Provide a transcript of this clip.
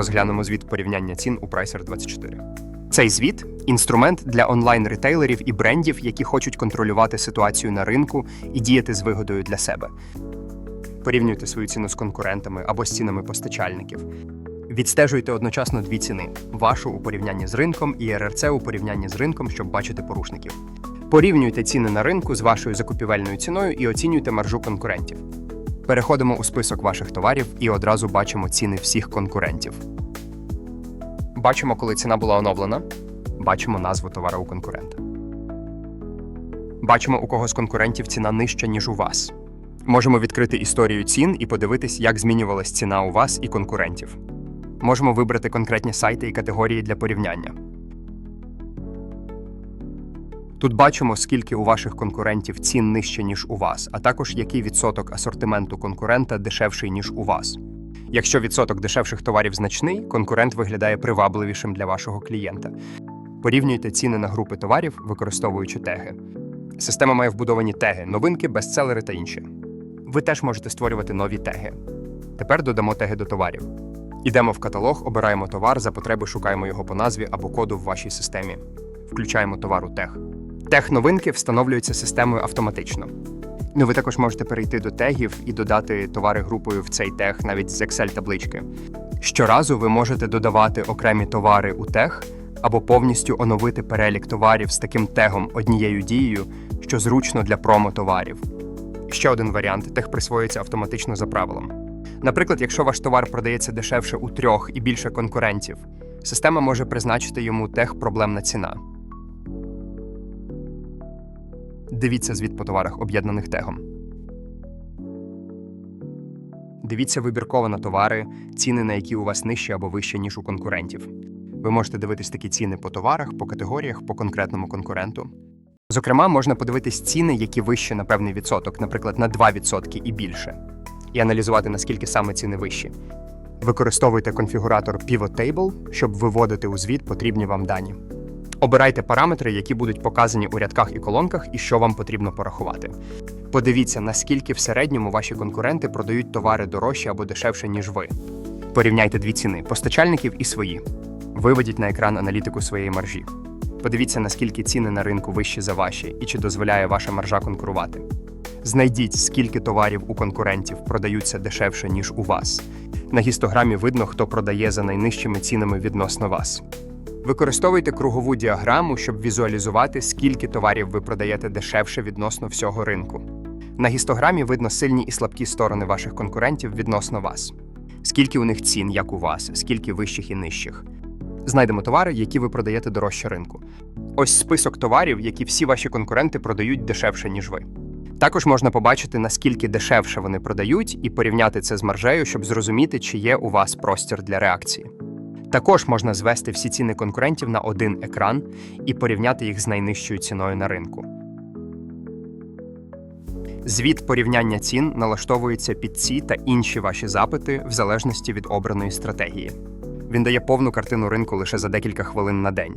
розглянемо звіт порівняння цін у Pricer24. Цей звіт інструмент для онлайн-ретейлерів і брендів, які хочуть контролювати ситуацію на ринку і діяти з вигодою для себе. Порівнюйте свою ціну з конкурентами або з цінами постачальників. Відстежуйте одночасно дві ціни: вашу у порівнянні з ринком і РРЦ у порівнянні з ринком, щоб бачити порушників. Порівнюйте ціни на ринку з вашою закупівельною ціною і оцінюйте маржу конкурентів. Переходимо у список ваших товарів і одразу бачимо ціни всіх конкурентів. Бачимо, коли ціна була оновлена. Бачимо назву товара у конкурента. Бачимо, у кого з конкурентів ціна нижча, ніж у вас. Можемо відкрити історію цін і подивитись, як змінювалась ціна у вас і конкурентів. Можемо вибрати конкретні сайти і категорії для порівняння. Тут бачимо, скільки у ваших конкурентів цін нижче, ніж у вас, а також який відсоток асортименту конкурента дешевший, ніж у вас. Якщо відсоток дешевших товарів значний, конкурент виглядає привабливішим для вашого клієнта. Порівнюйте ціни на групи товарів, використовуючи теги. Система має вбудовані теги, новинки, бестселери та інші. Ви теж можете створювати нові теги. Тепер додамо теги до товарів. Ідемо в каталог, обираємо товар, за потреби шукаємо його по назві або коду в вашій системі. Включаємо товар у тег. Тег новинки встановлюється системою автоматично. Ну, ви також можете перейти до тегів і додати товари групою в цей тег навіть з Excel-таблички. Щоразу ви можете додавати окремі товари у тег або повністю оновити перелік товарів з таким тегом однією дією, що зручно для промо-товарів. Ще один варіант тег присвоюється автоматично за правилом. Наприклад, якщо ваш товар продається дешевше у трьох і більше конкурентів, система може призначити йому тег проблемна ціна. Дивіться звіт по товарах, об'єднаних тегом. Дивіться вибірково на товари, ціни на які у вас нижчі або вищі, ніж у конкурентів. Ви можете дивитись такі ціни по товарах, по категоріях, по конкретному конкуренту. Зокрема, можна подивитись ціни, які вищі на певний відсоток, наприклад, на 2% і більше, і аналізувати, наскільки саме ціни вищі. Використовуйте конфігуратор Pivot Table, щоб виводити у звіт потрібні вам дані. Обирайте параметри, які будуть показані у рядках і колонках, і що вам потрібно порахувати. Подивіться, наскільки в середньому ваші конкуренти продають товари дорожче або дешевше, ніж ви. Порівняйте дві ціни постачальників і свої. Виведіть на екран аналітику своєї маржі. Подивіться, наскільки ціни на ринку вищі за ваші і чи дозволяє ваша маржа конкурувати. Знайдіть, скільки товарів у конкурентів продаються дешевше, ніж у вас. На гістограмі видно, хто продає за найнижчими цінами відносно вас. Використовуйте кругову діаграму, щоб візуалізувати, скільки товарів ви продаєте дешевше відносно всього ринку. На гістограмі видно сильні і слабкі сторони ваших конкурентів відносно вас. Скільки у них цін, як у вас, скільки вищих і нижчих. Знайдемо товари, які ви продаєте дорожче ринку. Ось список товарів, які всі ваші конкуренти продають дешевше, ніж ви. Також можна побачити, наскільки дешевше вони продають, і порівняти це з маржею, щоб зрозуміти, чи є у вас простір для реакції. Також можна звести всі ціни конкурентів на один екран і порівняти їх з найнижчою ціною на ринку. Звіт порівняння цін налаштовується під ці та інші ваші запити в залежності від обраної стратегії. Він дає повну картину ринку лише за декілька хвилин на день.